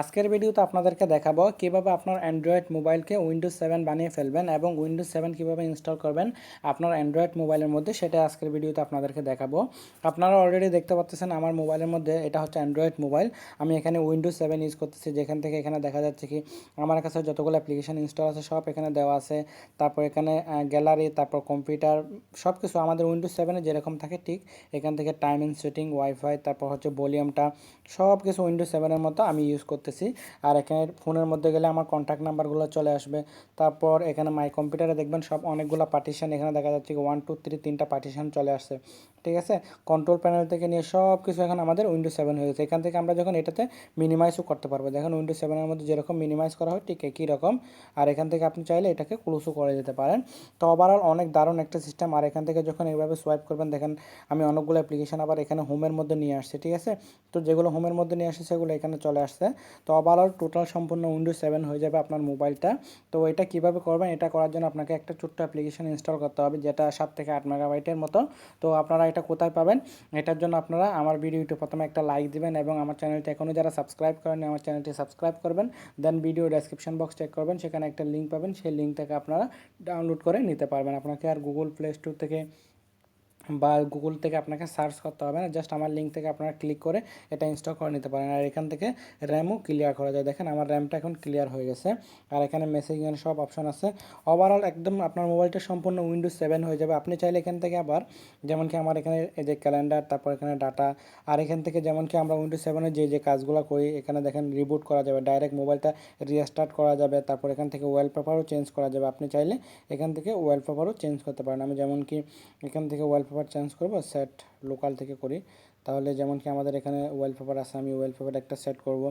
আজকের ভিডিওতে আপনাদেরকে দেখাবো কীভাবে আপনার অ্যান্ড্রয়েড মোবাইলকে উইন্ডোজ সেভেন বানিয়ে ফেলবেন এবং উইন্ডোজ সেভেন কীভাবে ইনস্টল করবেন আপনার অ্যান্ড্রয়েড মোবাইলের মধ্যে, সেটা আজকের ভিডিওতে আপনাদেরকে দেখাবো। আপনারা অলরেডি দেখতে পাচ্ছেন আমার মোবাইলের মধ্যে এটা হচ্ছে অ্যান্ড্রয়েড মোবাইল। আমি এখানে উইন্ডোজ সেভেন ইউজ করতেছি, যেখান থেকে এখানে দেখা যাচ্ছে কি আমার কাছে যতগুলো অ্যাপ্লিকেশন ইনস্টল আছে সব এখানে দেওয়া আছে। তারপর এখানে গ্যালারি তারপর কম্পিউটার সব কিছু আমাদের উইন্ডোজ সেভেনে যেরকম থাকে ঠিক এখান থেকে টাইম টাইমিং সেটিং ওয়াইফাই তারপর হচ্ছে ভলিউমটা সব কিছু উইন্ডোজ সেভেনের মতো আমি ইউজ করতেছি। আর এখানে ফোনের মধ্যে গেলে আমার কন্ট্যাক্ট নাম্বারগুলো চলে আসবে। তারপর এখানে মাই কম্পিউটারে দেখবেন সব অনেকগুলো পার্টিশন এখানে দেখা যাচ্ছে ওয়ান টু থ্রি তিনটা পার্টিশন চলে আসছে। ঠিক আছে? কন্ট্রোল প্যানেল থেকে নিয়ে সব কিছু এখন আমাদের উইন্ডোজ সেভেন হয়ে গেছে। এখান থেকে আমরা যখন এটাতে মিনিমাইজও করতে পারব। দেখেন উইন্ডোজ সেভেনের মধ্যে যেরকম মিনিমাইজ করা হয়, ঠিক একই রকম। আর এখান থেকে আপনি চাইলে এটাকে ক্লোজও করে দিতে পারেন। তো ওভারঅল অনেক দারুণ একটা সিস্টেম আর এখান থেকে যখন এইভাবে সোয়াইপ করবেন, দেখেন আমি অনেকগুলো অ্যাপ্লিকেশন আবার এখানে হোমের মধ্যে নিয়ে আসছি। ঠিক আছে? তো যেগুলো হোমের মধ্যে নিয়ে আসছে, সেগুলো এখানে চলে আসছে। তো ওভারঅল টোটাল সম্পূর্ণ উইন্ডোজ সেভেন হয়ে যাবে আপনার মোবাইলটা তো এটা কীভাবে করবেন? এটা করার জন্য আপনাকে একটা ছোট্ট অ্যাপ্লিকেশন ইনস্টল করতে হবে, যেটা সাত থেকে আট মেগাবাইটের মতো। তো আপনারা এটা কোথায় পাবেন? এটার জন্য আপনারা আমার ভিডিওটি প্রথমে একটা লাইক দিবেন এবং আমার চ্যানেলটি এখনও যারা সাবস্ক্রাইব করেন আমার চ্যানেলটি সাবস্ক্রাইব করবেন। Then video description box check করবেন, সেখানে একটা লিঙ্ক পাবেন। সেই লিঙ্ক থেকে আপনারা ডাউনলোড করে নিতে পারবেন। আপনাকে আর গুগল প্লে স্টোর থেকে বা গুগল থেকে আপনাকে সার্চ করতে হবে না। জাস্ট আমার লিঙ্ক থেকে আপনারা ক্লিক করে এটা ইনস্টল করে নিতে পারেন। আর এখান থেকে র্যামও ক্লিয়ার করা যায়। দেখেন আমার র্যামটা এখন ক্লিয়ার হয়ে গেছে। আর এখানে মেসেজিং সব অপশন আছে। ওভারঅল একদম আপনার মোবাইলটা সম্পূর্ণ উইন্ডোজ সেভেন হয়ে যাবে। আপনি চাইলে এখান থেকে আবার যেমন কি আমার এখানে এই যে ক্যালেন্ডার তারপর এখানে ডাটা আর এখান থেকে যেমন কি আমরা উইন্ডোজ সেভেনে যে যে কাজগুলো করি, এখানে দেখেন রিবুট করা যাবে। ডাইরেক্ট মোবাইলটা রিস্টার্ট করা যাবে। তারপর এখান থেকে ওয়ালপেপারও চেঞ্জ করা যাবে। আপনি চাইলে এখান থেকে ওয়ালপেপারও চেঞ্জ করতে পারেন। আমি যেমন কি এখান থেকে ওয়ালপেপার চেঞ্জ করব সেট লোকাল থেকে করি। তাহলে যেমন কি আমাদের এখানে ওয়ালপেপার আছে, আমি ওয়ালপেপার একটা সেট করব।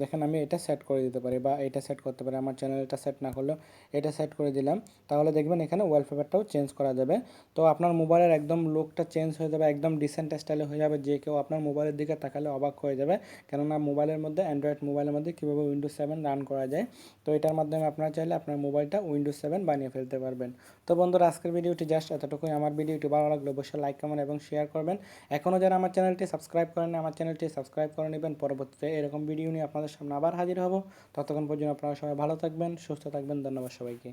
দেখেন আমি এটা সেট করে দিতে পারি বা এটা সেট করতে পারি। আমার চ্যানেলটা সেট না করলেও এটা সেট করে দিলাম। তাহলে দেখবেন এখানে ওয়ালপেপারটাও চেঞ্জ করা যাবে। তো আপনার মোবাইলের একদম লুকটা চেঞ্জ হয়ে যাবে, একদম ডিসেন্ট স্টাইলে হয়ে যাবে। যে কেউ আপনার মোবাইলের দিকে তাকালে অবাক হয়ে যাবে। কেননা মোবাইলের মধ্যে অ্যান্ড্রয়েড মোবাইলের মধ্যে কীভাবে উইন্ডোজ সেভেন রান করা যায়, তো এটার মাধ্যমে আপনারা চাইলে আপনার মোবাইলটা উইন্ডোজ সেভেন বানিয়ে ফেলতে পারবেন। তো বন্ধুরা, আজকের ভিডিওটি জাস্ট এতটুকুই। আমার ভিডিওটি ভালো লাগলে অবশ্যই লাইক কমেন্ট এবং শেয়ার করবেন। এখনও যারা আমার চ্যানেলটি সাবস্ক্রাইব করেন আমার চ্যানেলটি সাবস্ক্রাইব করে নেবেন। পরবর্তীতে এরকম ভিডিও নিয়ে আপনাদের সামনে আবার হাজির হব। ততক্ষণ পর্যন্ত আপনারা সবাই ভালো থাকবেন, সুস্থ থাকবেন। ধন্যবাদ সবাইকে।